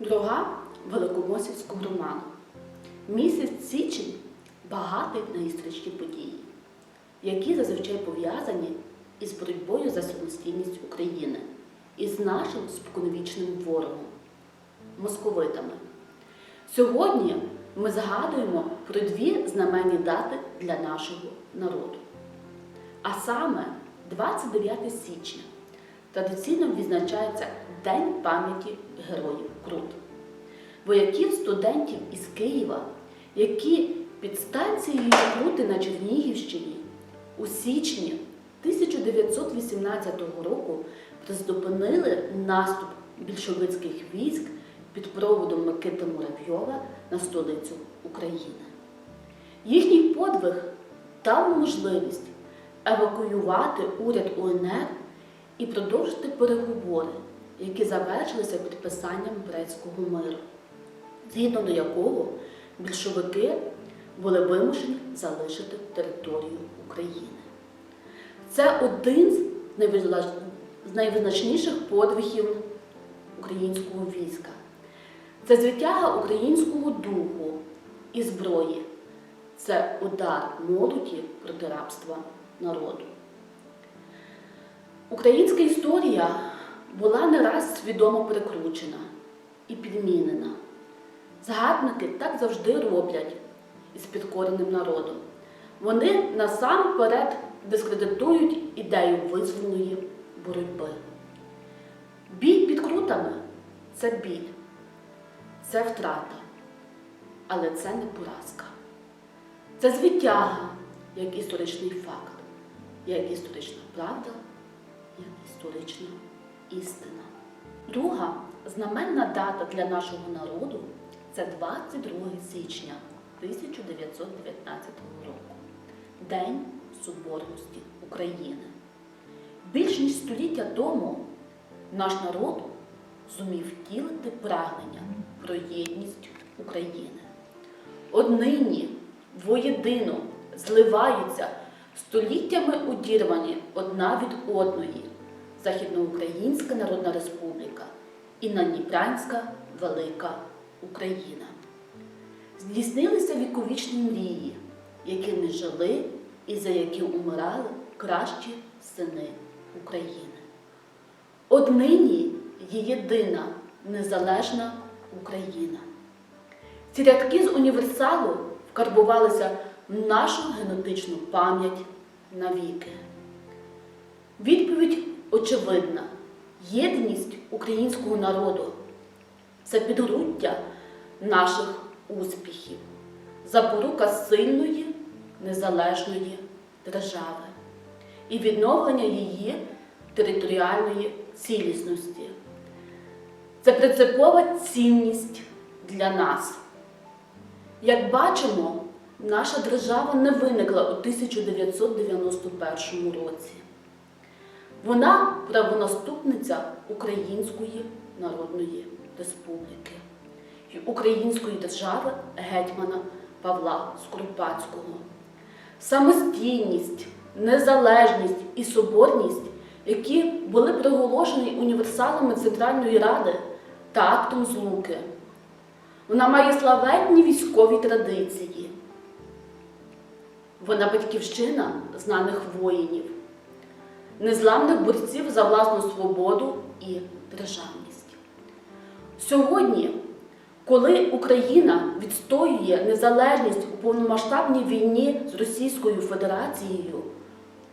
Дорога Великомосівського роману. Місяць січень багатий на історичні події, які зазвичай пов'язані із боротьбою за самостійність України і з нашим споконвічним ворогом московитами. Сьогодні ми згадуємо про дві знаменні дати для нашого народу. А саме 29 січня традиційно відзначається День пам'яті героїв Крут, вояків студентів із Києва, які під станцією Крути на Чернігівщині у січні 1918 року призупинили наступ більшовицьких військ під проводом Микити Муравйова на столицю України. Їхній подвиг дав можливість евакуювати уряд УНР і продовжити переговори, які завершилися підписанням Брестського миру, згідно до якого більшовики були вимушені залишити територію України. Це один з найвизначніших подвигів українського війська. Це звитяга українського духу і зброї. Це удар молоді проти рабства народу. Українська історія була не раз свідомо перекручена і підмінена. Згадники так завжди роблять із підкореним народом. Вони насамперед дискредитують ідею визвольної боротьби. Бій під крутами це біль, це втрата, але це не поразка. Це звитяга як історичний факт, як історична правда, як історична істина. Друга знаменна дата для нашого народу це 22 січня 1919 року, День Соборності України. Більш ніж століття тому наш народ зумів втілити прагнення про єдність України. Однині воєдино зливаються століттями удірвані одна від одної Західноукраїнська Народна Республіка і Надніпрянська Велика Україна. Здійснилися віковічні мрії, якими жили і за які умирали кращі сини України. Однині є єдина незалежна Україна. Ці рядки з універсалу вкарбувалися в нашу генетичну пам'ять навіки. Відповідь очевидна: єдність українського народу це підґрунтя наших успіхів, запорука сильної незалежної держави і відновлення її територіальної цілісності. Це принципова цінність для нас. Як бачимо, наша держава не виникла у 1991 році. Вона правонаступниця Української Народної Республіки і Української держави гетьмана Павла Скоропадського. Самостійність, незалежність і соборність, які були приголошені універсалами Центральної Ради та актом Злуки. Вона має славетні військові традиції. Вона батьківщина знаних воїнів, незламних борців за власну свободу і державність. Сьогодні, коли Україна відстоює незалежність у повномасштабній війні з Російською Федерацією,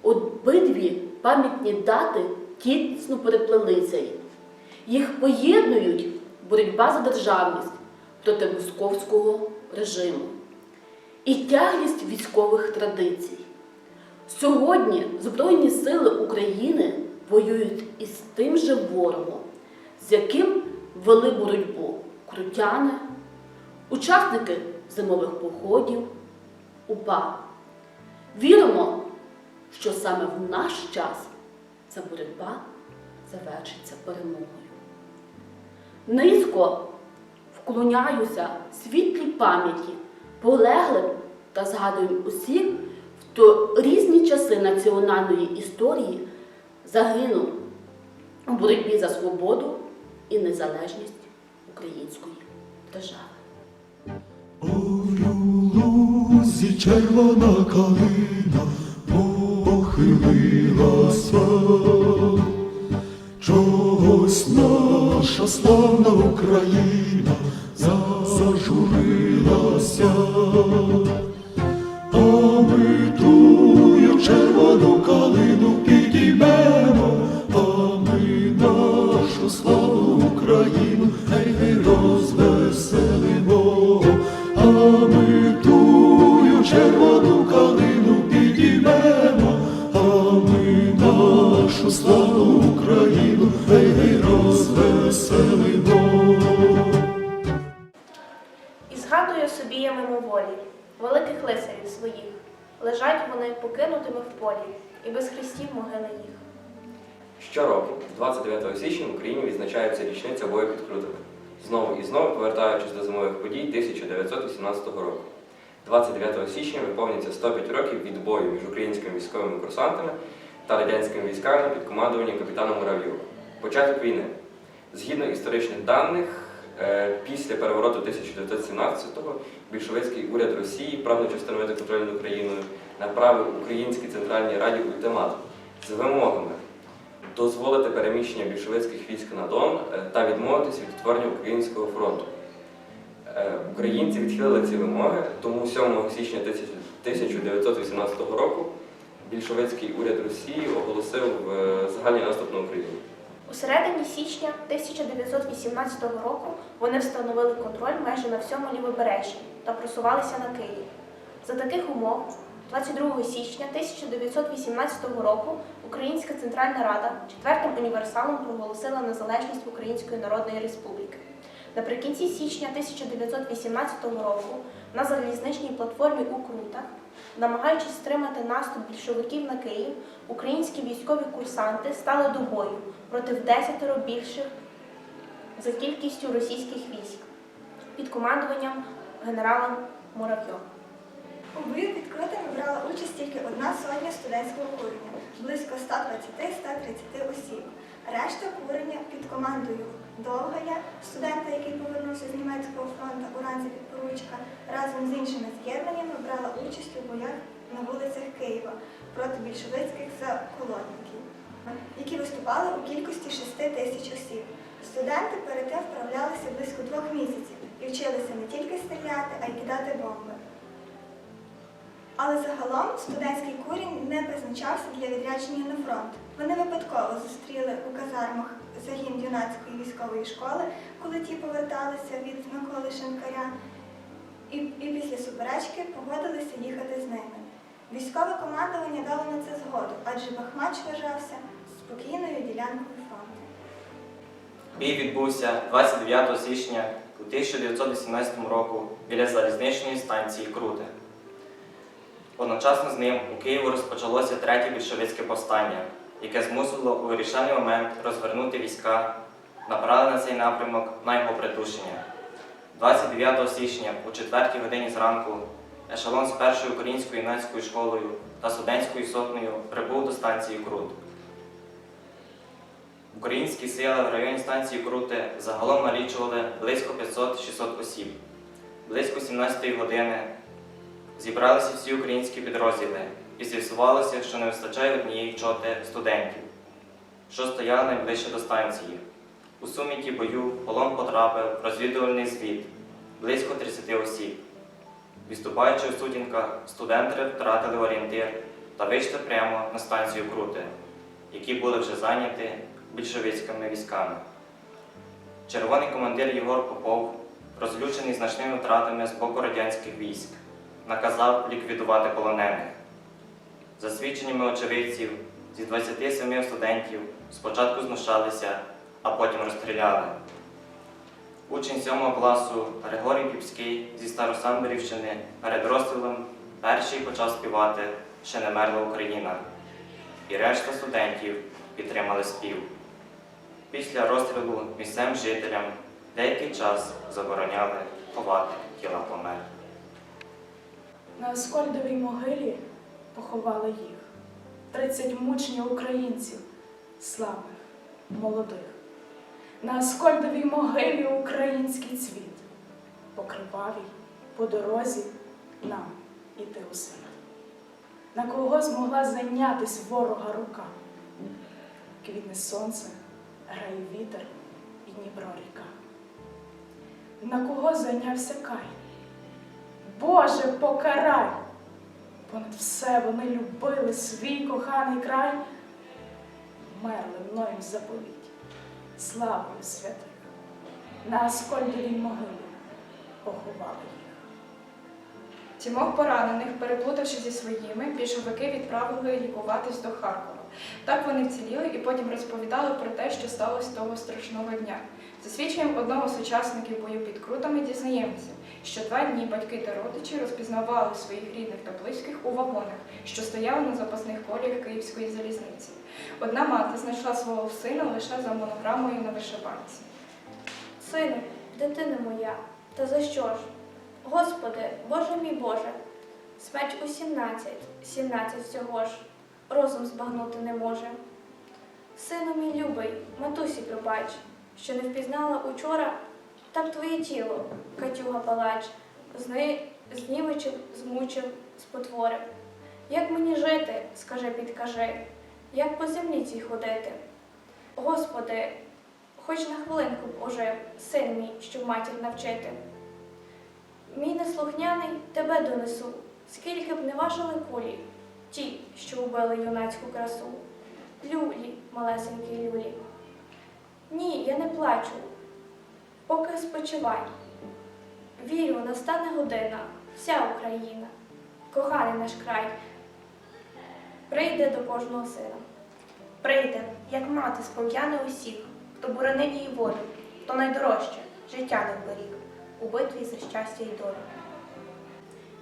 обидві пам'ятні дати тісно переплелися. Їх поєднують боротьба за державність проти московського режиму і тяглість військових традицій. Сьогодні Збройні сили України воюють із тим же ворогом, з яким вели боротьбу крутяни, учасники зимових походів, УПА. Віримо, що саме в наш час ця боротьба завершиться перемогою. Низько вклоняюся світлій пам'яті, полеглим та згадую усіх, хто різні часи національної історії загинув. У боротьбі за свободу і незалежність української держави. Лузі червона калина похилилася, чогось наша славна Україна зажурилася, а ми червону калину і могили їх. Щороку, 29 січня, в Україні відзначається річниця бою під Крутами. Знову і знову повертаючись до зимових подій 1918 року. 29 січня виповнюється 105 років від бою між українськими військовими курсантами та радянськими військами під командуванням капітана Муравйова. Початок війни. Згідно історичних даних, е, після перевороту 1917-го більшовицький уряд Росії, прагнучи встановити контроль над Україною, направив Українській Центральній Раді ультиматум з вимогами дозволити переміщення більшовицьких військ на Дон е, та відмовитись від утворення Українського фронту. Е, Українці відхилили ці вимоги, тому 7 січня 1918 року більшовицький уряд Росії оголосив е, загальний наступ на Україну. У середині січня 1918 року вони встановили контроль майже на всьому лівобережжі та просувалися на Київ. За таких умов, 22 січня 1918 року Українська Центральна Рада четвертим універсалом проголосила незалежність Української Народної Республіки. Наприкінці січня 1918 року на залізничній платформі у Крутах, намагаючись стримати наступ більшовиків на Київ, українські військові курсанти стали до бою проти вдесятеро більших за кількістю російських військ під командуванням генерала Муравйова. У бою під крутами брала участь тільки одна сотня студентського курення, близько 120-130 осіб. Решта курення під командою Довгая, студента, який повернувся з німецького фронту у ранзі підпоручка, разом з іншими з'єднаннями брала участь у боях на вулицях Києва проти більшовицьких заколотників, які виступали у кількості 6 тисяч осіб. Студенти перед тим вправлялися близько двох місяців і вчилися не тільки стріляти, а й кидати бомби. Але загалом студентський курінь не призначався для відрядження на фронт. Вони випадково зустріли у казармах загін юнацької військової школи, коли ті поверталися від Миколи Шинкаря, і, і після суперечки погодилися їхати з ними. Військове командування дало на це згоду, адже Бахмач вважався спокійною ділянкою фронту. Бій відбувся 29 січня 1918 року біля залізничної станції Круте. Одночасно з ним у Києві розпочалося третє більшовицьке повстання, яке змусило у вирішальний момент розвернути війська, направили на цей напрямок на його придушення. 29 січня о 4 годині зранку ешелон з першою українською юнацькою школою та студентською сотнею прибув до станції Крут. Українські сили в районі станції Крути загалом налічували близько 500-600 осіб. Близько 17 години зібралися всі українські підрозділи і з'ясувалося, що не вистачає однієї чоти студентів, що стояли найближче до станції. У суміті бою полон потрапив розвідувальний звіт близько 30 осіб. Відступаючи у сутінках, студенти втратили орієнтир та вийшли прямо на станцію Крути, які були вже зайняті більшовицькими військами. Червоний командир Єгор Попов, розлючений значними втратами з боку радянських військ, наказав ліквідувати полонених. За свідченнями очевидців, зі 27 студентів спочатку знущалися, а потім розстріляли. Учень 7 класу Григорій Піпський зі Старосамбірівщини перед розстрілом перший почав співати Ще не мерла Україна. І решта студентів підтримали спів. Після розстрілу місцевим жителям деякий час забороняли ховати тіла померлих. На Аскольдовій могилі поховали їх. Тридцять мучнів українців, славних, молодих. на Аскольдовій могилі український цвіт, по кривавій, по дорозі нам іти у світ. На кого змогла зайнятись ворога рука? Квітне сонце, грає вітер і Дніпро ріка. На кого зайнявся Кай? Боже, покарай! Понад все вони любили свій коханий край, мерли мною в заповіті, славою святих, на Аскольдовій могилі поховали їх. Тімох поранених, переплутавши зі своїми, більшовики відправили лікуватись до Харкова. Так вони вціліли і потім розповідали про те, що сталося того страшного дня. За свідченням одного з учасників бою під крутами дізнаємося, що два дні батьки та родичі розпізнавали своїх рідних та близьких у вагонах, що стояли на запасних коліях Київської залізниці. Одна мати знайшла свого сина лише за монограмою на вишиванці. Сину, дитина моя, та за що ж? Господи, Боже мій Боже, смерть у сімнадцять, сімнадцять всього ж, розум збагнути не може. Сину мій любий, матусі пробач, що не впізнала учора, так твоє тіло, Катюга палач, зни, знівечив, змучив, спотворив. Як мені жити, скажи, підкажи, як по землі цій ходити? Господи, хоч на хвилинку б ожив, син мій, щоб матір навчити. Мій неслухняний тебе донесу, скільки б не важили кулі, ті, що убили юнацьку красу. Люлі, малесенькі люлі. Ні, я не плачу, поки спочивай. Вірю, настане година, вся Україна, коханий наш край, прийде до кожного сина. Прийде, як мати спом'яне усіх, хто боронив її волю, хто найдорожче життя не вберіг у битві за щастя і долю.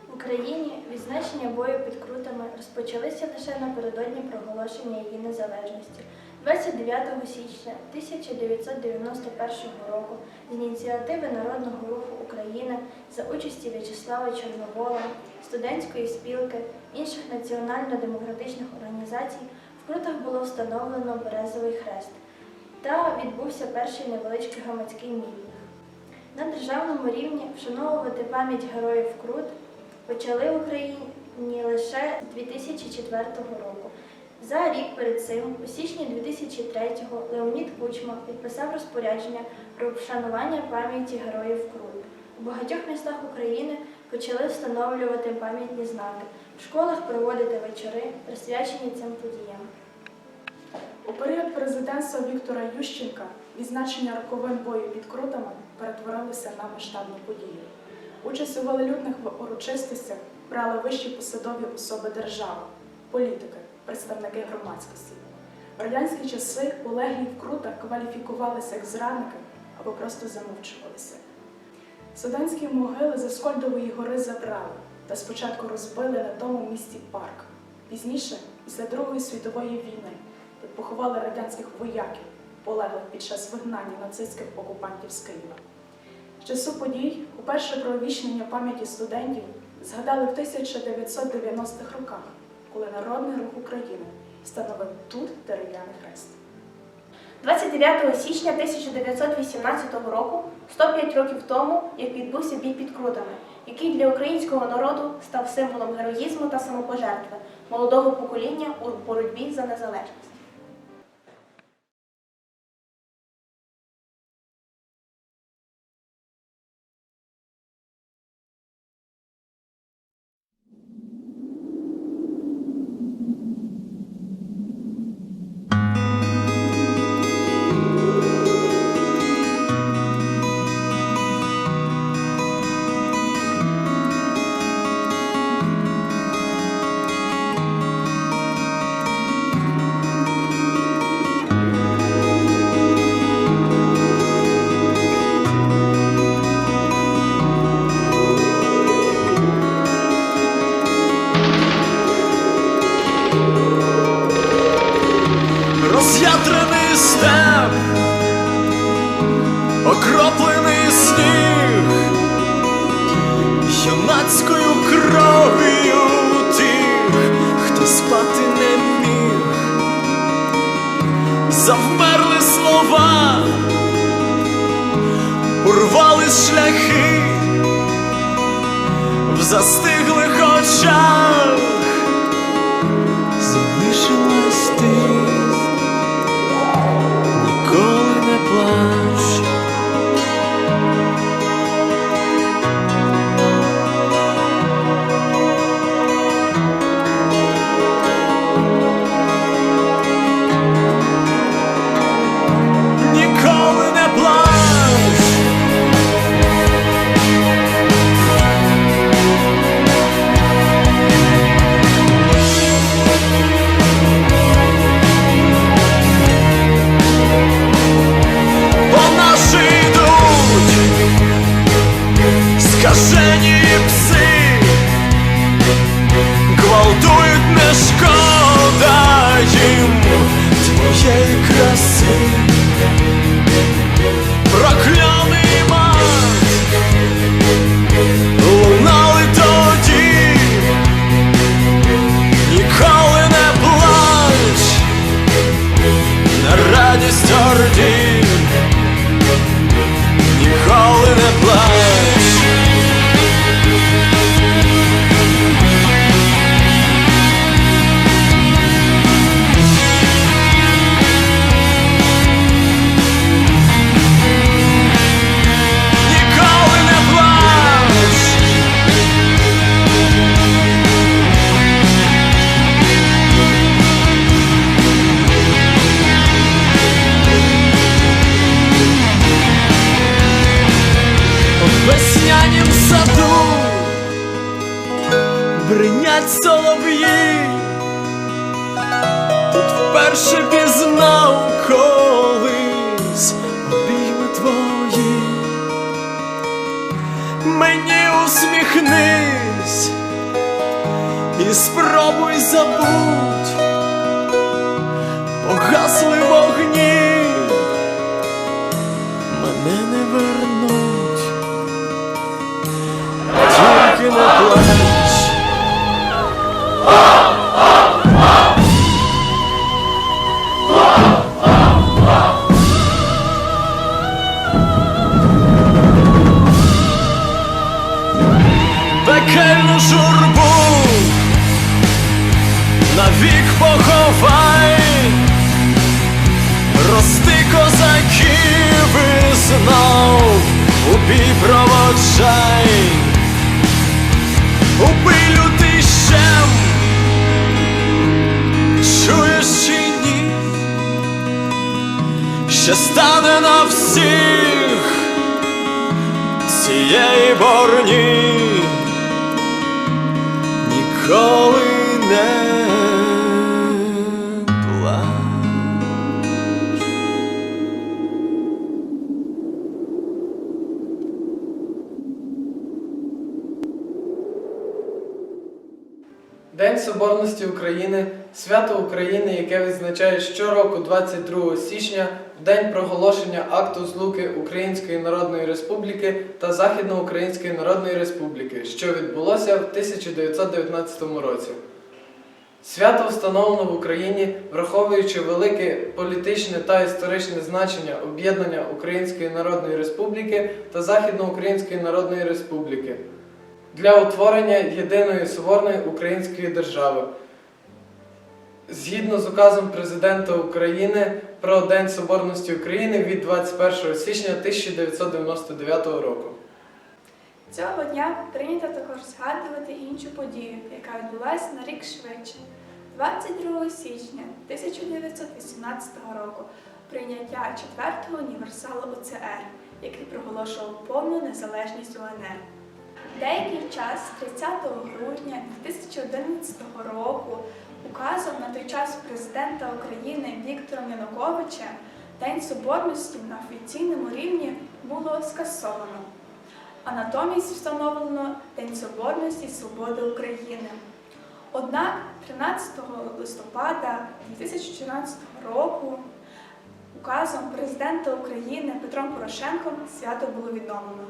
В Україні відзначення бою під крутами розпочалися лише напередодні проголошення її незалежності. 29 січня 1991 року з ініціативи Народного руху України за участі В'ячеслава Чорновола, студентської спілки, інших національно-демократичних організацій в Крутах було встановлено березовий хрест та відбувся перший невеличкий громадський мітинг. На державному рівні вшановувати пам'ять героїв Крут почали в Україні лише з 2004 року. За рік перед цим, у січні 2003-го, Леонід Кучма підписав розпорядження про вшанування пам'яті героїв Крут. У багатьох містах України почали встановлювати пам'ятні знаки, в школах проводити вечори, присвячені цим подіям. У період президентства Віктора Ющенка відзначення роковин бою під крутами перетворилося на масштабну подію. Участь у велелюдних урочистостях брали вищі посадові особи держави, політики, представники громадськості. В радянські часи полеглі в крутах кваліфікувалися як зрадники або просто замовчувалися. Студентські могили з Аскольдової гори забрали та спочатку розбили на тому місці парк. Пізніше, після Другої світової війни, тут поховали радянських вояків, полеглих під час вигнання нацистських окупантів з Києва. З часу подій, уперше про увічнення пам'яті студентів згадали в 1990-х роках, коли Народний рух України встановив тут дерев'яний хрест. 29 січня 1918 року, 105 років тому, як відбувся бій під Крутами, який для українського народу став символом героїзму та самопожертви молодого покоління у боротьбі за незалежність. завмерли слова, урвались шляхи в застиглих очах, залишилась ти. Бринять солов'ї, тут вперше пізнав колись обійми твої. Мені усміхнись і спробуй забудь, погасли вогні, мене не вернуть, тільки не плач. Поховай, рости козаків і знов у бій проводжай, убий лютий щем, чуєш чи ні, ще стане на всіх цієї борні? Ніколи Соборності України свято України, яке відзначає щороку 22 січня в день проголошення акту злуки Української Народної Республіки та Західноукраїнської Народної Республіки, що відбулося в 1919 році. Свято встановлено в Україні, враховуючи велике політичне та історичне значення об'єднання Української Народної Республіки та Західноукраїнської Народної Республіки для утворення єдиної соборної української держави. Згідно з указом Президента України про День Соборності України від 21 січня 1999 року. Цього дня прийнято також згадувати іншу подію, яка відбулася на рік швидше. 22 січня 1918 року прийняття четвертого універсалу ОЦР, який проголошував повну незалежність УНР. Деякий час, 30 грудня 2011 року, указом на той час президента України Віктором Януковичем День Соборності на офіційному рівні було скасовано а натомість встановлено День Соборності Свободи України. Однак 13 листопада 2014 року указом президента України Петром Порошенком свято було відновлено.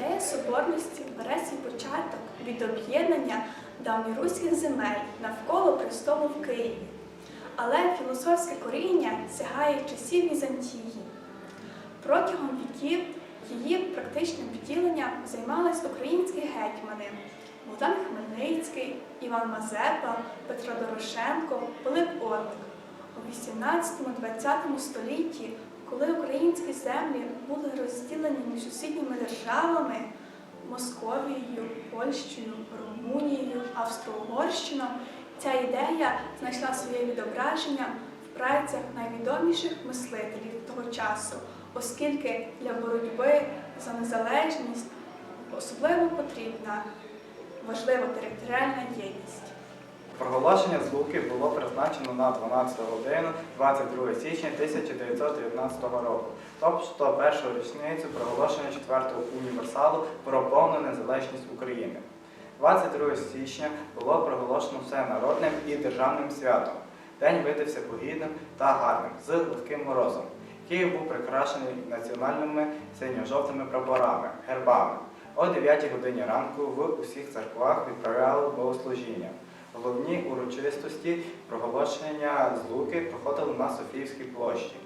Ідея соборності бере свій початок від об'єднання давньоруських земель навколо престолу в Києві, але філософське коріння сягає часів Візантії. Протягом віків Її практичним втіленням займались українські гетьмани Богдан Хмельницький, Іван Мазепа, Петро Дорошенко, Пилип Орлик. У 18-20 столітті, коли українські землі були розділені між сусідніми державами Московією, Польщею, Румунією, Австро-Угорщиною, ця ідея знайшла своє відображення в працях найвідоміших мислителів того часу, оскільки для боротьби за незалежність особливо потрібна важлива територіальна єдність. Проголошення злуки було призначено на 12 годину 22 січня 1919 року, тобто першу річницю проголошення 4-го універсалу про повну незалежність України. 22 січня було проголошено всенародним і державним святом. День видався погідним та гарним, з легким морозом. Київ був прикрашений національними синьо-жовтими прапорами, гербами. О 9 годині ранку в усіх церквах відправляли богослужіння. Головні урочистості проголошення злуки проходили на Софіївській площі.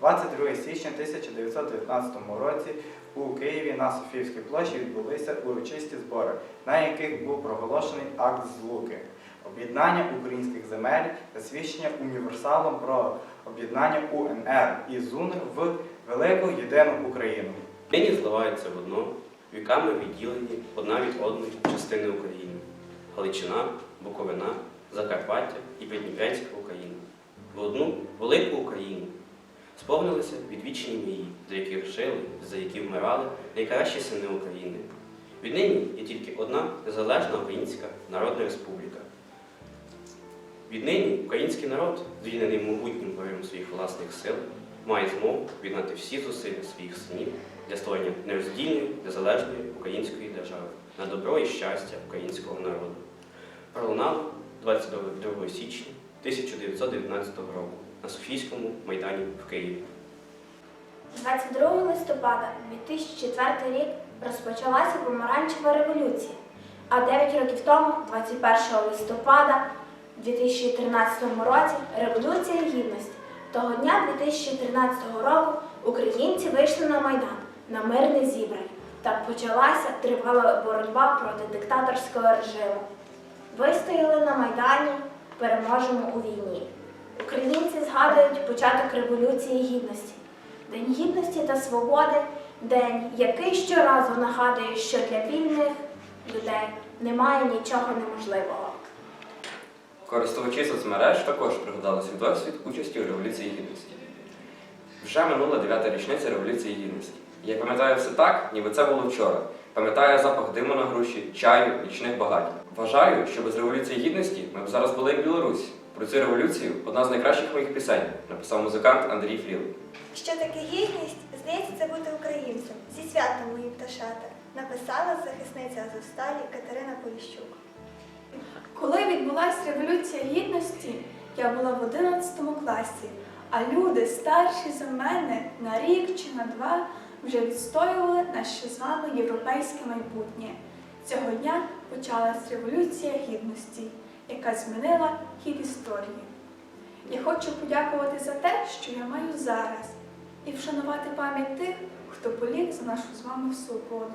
22 січня 1919 році у Києві на Софіївській площі відбулися урочисті збори, на яких був проголошений акт злуки, об'єднання українських земель та свідчення універсалом про об'єднання УНР і ЗУНР в велику єдину Україну. Нині зливаються в одно, віками відділені одна від одної частини України. Галичина, Буковина, Закарпаття і Придніпрянська Україна. В одну велику Україну сповнилися відвічні мрії, за які жили, за які вмирали найкращі сини України. Віднині є тільки одна незалежна Українська Народна Республіка. Віднині український народ, звільнений могутнім поривом своїх власних сил, має змогу віддати всі зусилля своїх синів для створення нероздільної, незалежної української держави на добро і щастя українського народу. Пролунало 22 січня 1919 року на Софійському майдані в Києві. 22 листопада 2004 рік розпочалася помаранчева революція, а 9 років тому, 21 листопада 2013 році, Революція Гідності. Того дня 2013 року українці вийшли на Майдан на мирне зібрання. Так почалася тривала боротьба проти диктаторського режиму. Вистояли на Майдані, переможемо у війні. Українці згадують початок Революції Гідності. День гідності та свободи день, який щоразу нагадує, що для вільних людей немає нічого неможливого. Користувачі соцмереж також пригадали свій досвід участі у Революції Гідності. Вже минула дев'ята річниця Революції Гідності. Я пам'ятаю все так, ніби це було вчора. Пам'ятаю запах диму на груші, чаю, нічних багать. Вважаю, що без Революції Гідності ми б зараз були як Білорусь. Про цю революцію одна з найкращих моїх пісень написав музикант Андрій Фріл. Що таке гідність? Здається, це бути українцем. Зі святом мої пташата, написала захисниця Азовсталі Катерина Поліщук. Коли відбулася Революція Гідності, я була в 11 класі, а люди, старші за мене, на рік чи на два вже відстоювали наше з вами європейське майбутнє. Цього дня почалась Революція Гідності, яка змінила хід історії. Я хочу подякувати за те, що я маю зараз, і вшанувати пам'ять тих, хто поліг за нашу з вами свободу.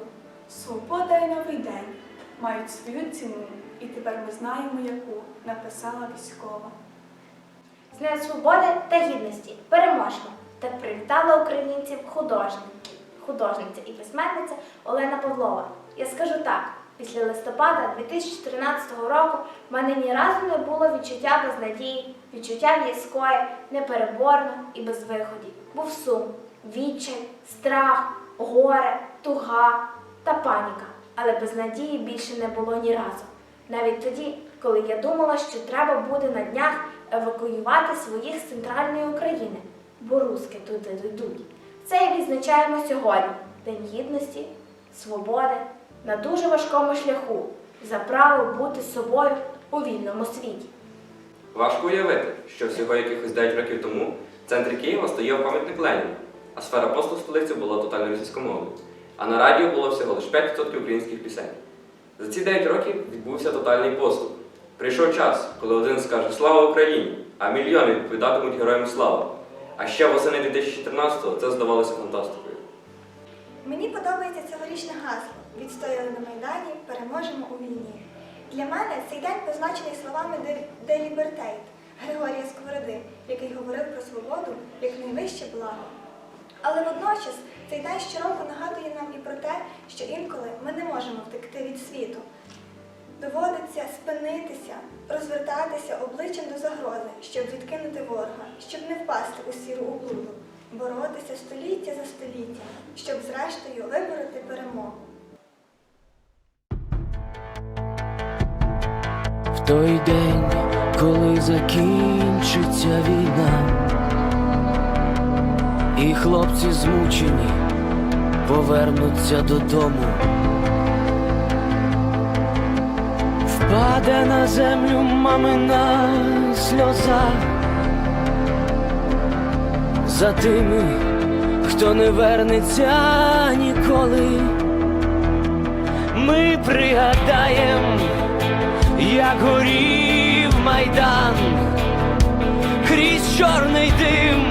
Свобода і новий день мають свою ціну, і тепер ми знаємо, яку написала військова. З свободи та гідності переможемо! Так привітала українців художник, художниця і письменниця Олена Павлова. Я скажу так: після листопада 2013 року в мене ні разу не було відчуття безнадії, відчуття в'язкої, непереборно і без виходів. Був сум, відчай, страх, горе, туга та паніка. Але безнадії більше не було ні разу. Навіть тоді, коли я думала, що треба буде на днях евакуювати своїх з центральної України, бо руски туди дійдуть. Це і відзначаємо сьогодні День гідності, свободи на дуже важкому шляху за право бути собою у вільному світі. Важко уявити, що всього якихось 9 років тому в центрі Києва стояв пам'ятник Леніна, а сфера посту столиці була тотально російськомовною. А на радіо було всього лише 5% українських пісень. За ці 9 років відбувся тотальний поступ. Прийшов час, коли один скаже Слава Україні, а мільйони відповідатимуть героям слава. А ще восени 2014-го це здавалося фантастикою. Мені подобається цьогорічне гасло Відстояли на Майдані, переможемо у війні. Для мене цей день позначений словами «De- «De Григорія Сковороди, який говорив про свободу як найвище благо. Але водночас цей день щороку нагадує нам і про те, що інколи ми не можемо втекти від світу. Доводиться спинитися, розвертатися обличчям до загрози, щоб відкинути ворога, щоб не впасти у сіру облуду, боротися століття за століттям, щоб зрештою вибороти перемогу. В той день, коли закінчиться війна, і хлопці змучені повернуться додому. Впаде на землю мамина сльоза. За тими, хто не вернеться ніколи. Ми пригадаємо як горів майдан, крізь чорний дим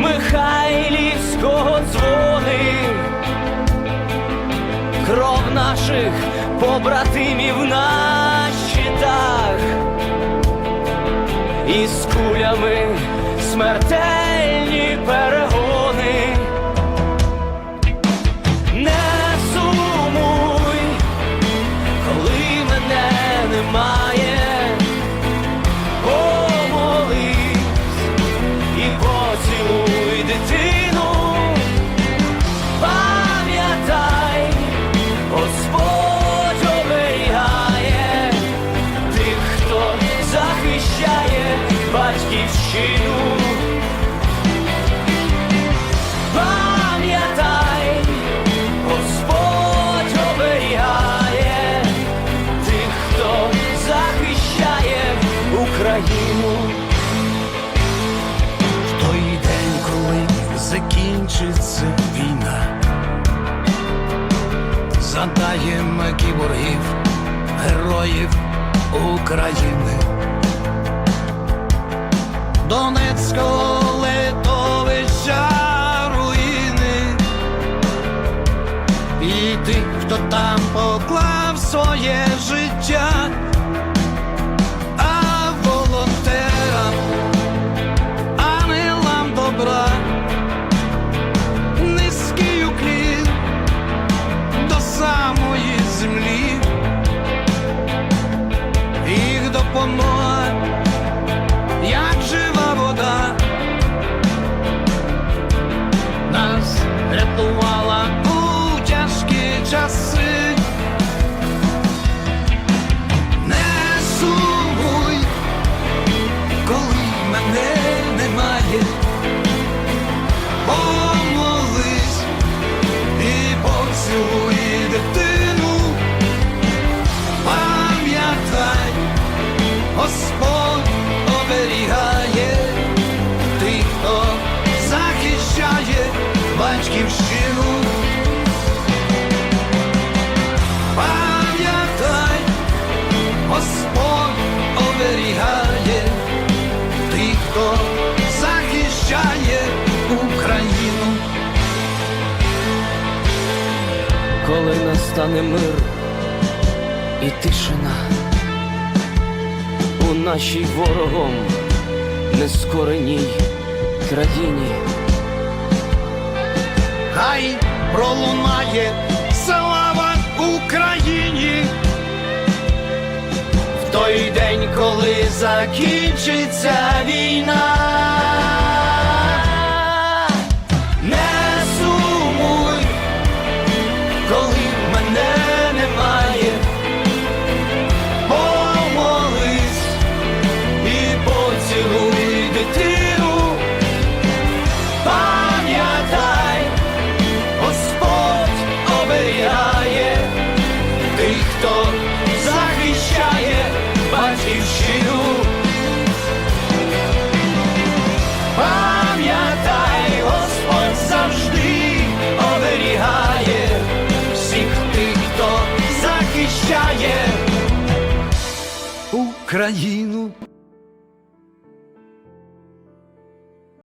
Михайлівського дзвони, кров наших побратимів на і з кулями смертельні перегони. Україну. В той день, коли закінчиться війна, задаємо кіборгів, героїв України. Донецького литовища руїни і тих, хто там поклав своє життя, пролунає слава Україні. В той день, коли закінчиться війна. Хто захищає Україну.